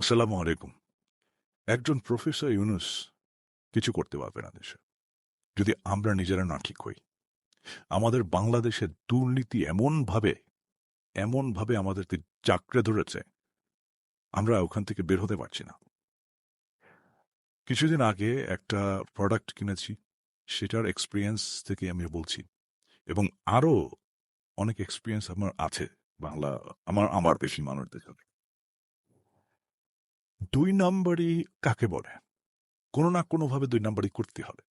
আসসালামু আলাইকুম। একজন প্রফেসর ইউনুস কিছু করতে পারবে না দেশে। যদি আমরা নিজেরা না ঠিক হই, আমাদের বাংলাদেশের দুর্নীতি এমনভাবে এমনভাবে আমাদেরকে চাকরে ধরেছে, আমরা ওখান থেকে বের হতে পারছি না। কিছুদিন আগে একটা প্রোডাক্ট কিনেছি, সেটার এক্সপিরিয়েন্স থেকে আমি বলছি, এবং আরও অনেক এক্সপিরিয়েন্স আমার আছে বাংলা, আমার আমার দেশি মানুষদের সাথে। দুই নম্বরই কাকে বলে? কোনো না কোনোভাবে দুই নম্বরই করতে হবে।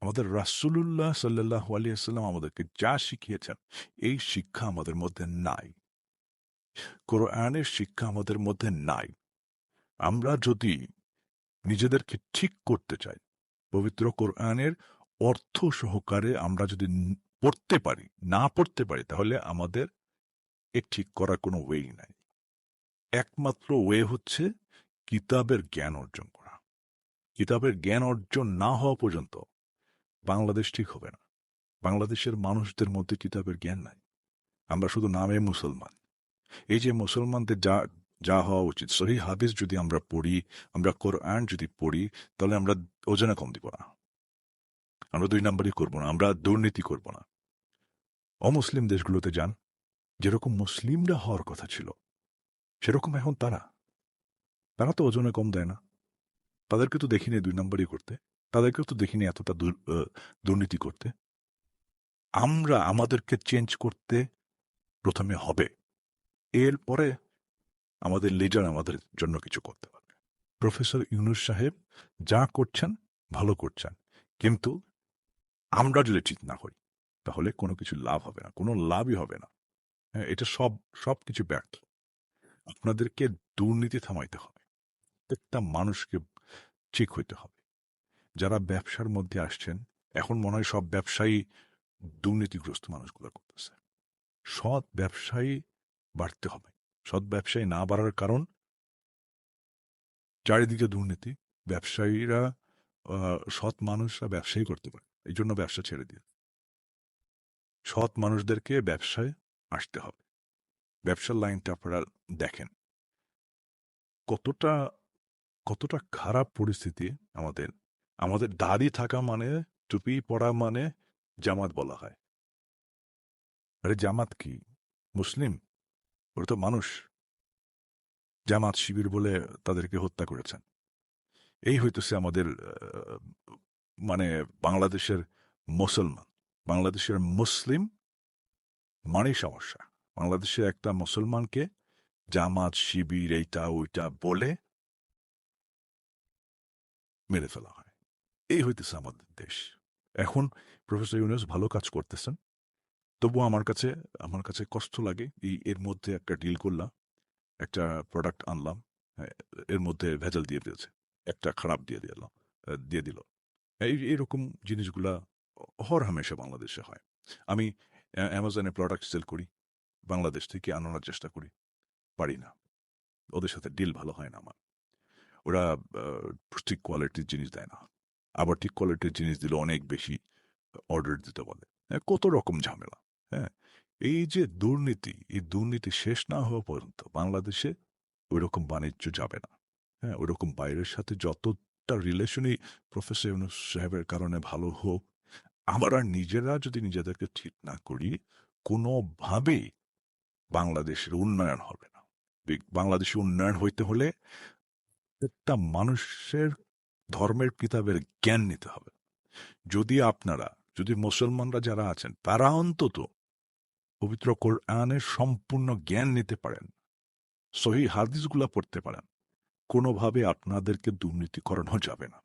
আমাদের রাসুলুল্লাহ সাল্লাহ আলিয়াল্লাম আমাদেরকে যা শিখিয়েছেন, এই শিক্ষা আমাদের মধ্যে নাই। কোরআনের শিক্ষা আমাদের মধ্যে নাই। আমরা যদি নিজেদেরকে ঠিক করতে চাই, পবিত্র কোরআনের অর্থ সহকারে আমরা যদি পড়তে পারি, না পড়তে পারি, তাহলে আমাদের এ ঠিক করার কোনো ওয়েই নাই। একমাত্র ওয়ে হচ্ছে কিতাবের জ্ঞান অর্জন করা। কিতাবের জ্ঞান অর্জন না হওয়া পর্যন্ত বাংলাদেশ ঠিক হবে না। বাংলাদেশের মানুষদের মধ্যে কিতাবের জ্ঞান নাই। আমরা শুধু নামে মুসলমান। এই যে মুসলমানদের যা যা হওয়া উচিত, সহি হাদিস যদি আমরা পড়ি, আমরা কোরআন যদি পড়ি, তাহলে আমরা ওজনে কম দিব না। আমরা দুই নম্বরই করব না, আমরা দুর্নীতি করব না। অমুসলিম দেশগুলোতে যান, যেরকম মুসলিমরা হওয়ার কথা ছিল, সেরকম এখন তারা। তারা তো ওজনে কম দেয় না। তাদেরকে তো দেখিনি দুই নম্বরই করতে। তাদেরকেও তো দেখিনি এতটা দুর্নীতি করতে। আমরা আমাদেরকে চেঞ্জ করতে প্রথমে হবে। এরপরে আমাদের লিডার আমাদের জন্য কিছু করতে পারবে। প্রফেসর ইউনুস সাহেব যা করছেন ভালো করছেন। কিন্তু আমরা যদি ঠিক না হই, তাহলে কোনো কিছু লাভ হবে না, কোনো লাভই হবে না। হ্যাঁ এটা সব সব কিছু ব্যর্থ। আপনাদেরকে দুর্নীতি থামাইতে হবে। প্রত্যেকটা মানুষকে ঠিক হইতে হবে। যারা ব্যবসার মধ্যে আসছেন, এখন মনে হয় সব ব্যবসায়ী দুর্নীতিগ্রস্ত মানুষগুলো করতেছে। সৎ ব্যবসায়ী বাড়তে হবে। সৎ ব্যবসায়ী না বাড়ার কারণ চারিদিকে দুর্নীতি। ব্যবসায়ীরা সৎ মানুষরা ব্যবসায়ী করতে পারে এই জন্য ব্যবসা ছেড়ে দিয়ে সৎ মানুষদেরকে ব্যবসায় আসতে হবে। ব্যবসার লাইনটা আপনারা দেখেন। কতটা কতটা খারাপ পরিস্থিতি আমাদের আমাদের দাড়ি থাকা মানে টুপি পরা মানে জামাত বলা হয়। আরে জামাত কি? মুসলিম? ওরা তো মানুষ। জামাত শিবির বলে তাদেরকে হত্যা করেছেন। এই হইতেছে আমাদের মানে বাংলাদেশের মুসলমান। বাংলাদেশের মুসলিম মানেই সমস্যা। বাংলাদেশে একটা মুসলমানকে জামাত শিবির এইটা ওইটা বলে মেরে ফেলা হয়। এই হইতেছে আমাদের দেশ। এখন প্রফেসর ইউনুস ভালো কাজ করতেছেন। তবু আমার কাছে আমার কাছে কষ্ট লাগে। এই এর মধ্যে একটা ডিল করলাম একটা প্রোডাক্ট আনলাম হ্যাঁ, এর মধ্যে ভেজাল দিয়ে দিয়েছে একটা খারাপ দিয়ে দিলাম দিয়ে দিল। এই এরকম জিনিসগুলা হর হামেশা বাংলাদেশে হয়। আমি অ্যামাজনে প্রোডাক্ট সেল করি বাংলাদেশ থেকে আনানোর চেষ্টা করি পারি না। ওদের সাথে ডিল ভালো হয় না আমার। ওরা ঠিক কোয়ালিটির জিনিস দেয় না। আবার ঠিক কোয়ালিটির জিনিস দিলে অনেক বেশি অর্ডার দিতে বলে। হ্যাঁ, কত রকম ঝামেলা হ্যাঁ? এই যে দুর্নীতি এই দুর্নীতি শেষ না হওয়া পর্যন্ত বাংলাদেশে ওই রকম বাণিজ্য যাবে না। হ্যাঁ ওই রকম বাইরের সাথে যতটা রিলেশনই প্রফেসর ইউনুস সাহেবের কারণে ভালো হোক আমরা নিজেরা যদি নিজেদেরকে ঠিক না করি কোনোভাবেই বাংলাদেশের উন্নয়ন হবে না। বাংলাদেশের উন্নয়ন হইতে হলে প্রত্যেকটা মানুষের ধর্মের কিতাবের জ্ঞান নিতে হবে। যদি আপনারা, যদি মুসলমানরা যারা আছেন, তারা অন্তত পবিত্র কোরআনের সম্পূর্ণ জ্ঞান নিতে পারেন, সহি হাদিসগুলা পড়তে পারেন, কোনোভাবে আপনাদেরকে দুর্নীতি করানো যাবে না।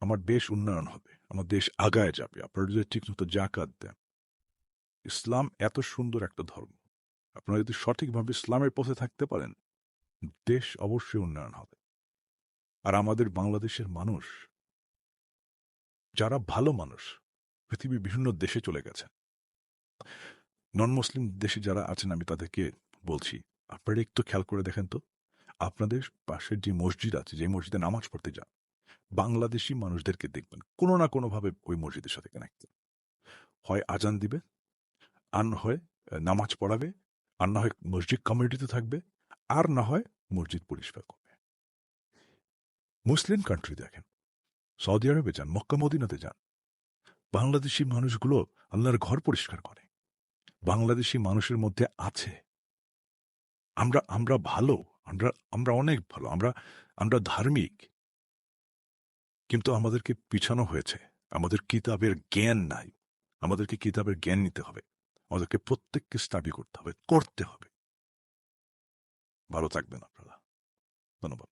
আমার দেশ উন্নয়ন হবে, আমার দেশ আগায় যাবে। আপনারা যদি ঠিকমতো জাকাত দেন। ইসলাম এত সুন্দর একটা ধর্ম। আপনারা যদি সঠিকভাবে ইসলামের পথে থাকতে পারেন দেশ অবশ্যই উন্নয়ন হবে। আর আমাদের বাংলাদেশের মানুষ, যারা ভালো মানুষ পৃথিবীর বিভিন্ন দেশে চলে গেছে। নন মুসলিম দেশে যারা আছেন, আমি তাদেরকে বলছি, আপনারা একটু খেয়াল করে দেখেন তো। আপনাদের পাশের যে মসজিদ আছে, যে মসজিদে নামাজ পড়তে যান, বাংলাদেশি মানুষদেরকে দেখবেন, কোনো না কোনোভাবে ওই মসজিদের সাথে কানেক্ট হয় আজান দিবে আর হয় নামাজ পড়াবে আর না হয় মসজিদ কমিউনিটিতে থাকবে আর না হয় মসজিদ পরিষ্কার করবে। মুসলিম কান্ট্রি দেখেন সৌদি আরবে যান, মক্কা, মদিনাতে যান, বাংলাদেশি মানুষগুলো আল্লাহর ঘর পরিষ্কার করে। বাংলাদেশি মানুষের মধ্যে আছে। আমরা আমরা ভালো, আমরা আমরা অনেক ভালো, আমরা আমরা ধার্মিক। কিন্তু আমাদেরকে পিছানো হয়েছে, আমাদের কিতাবের জ্ঞান নাই। আমাদেরকে কিতাবের জ্ঞান নিতে হবে, আমাদেরকে প্রত্যেককে স্টাডি করতে হবে করতে হবে। ভালো থাকবেন আপনারা। ধন্যবাদ।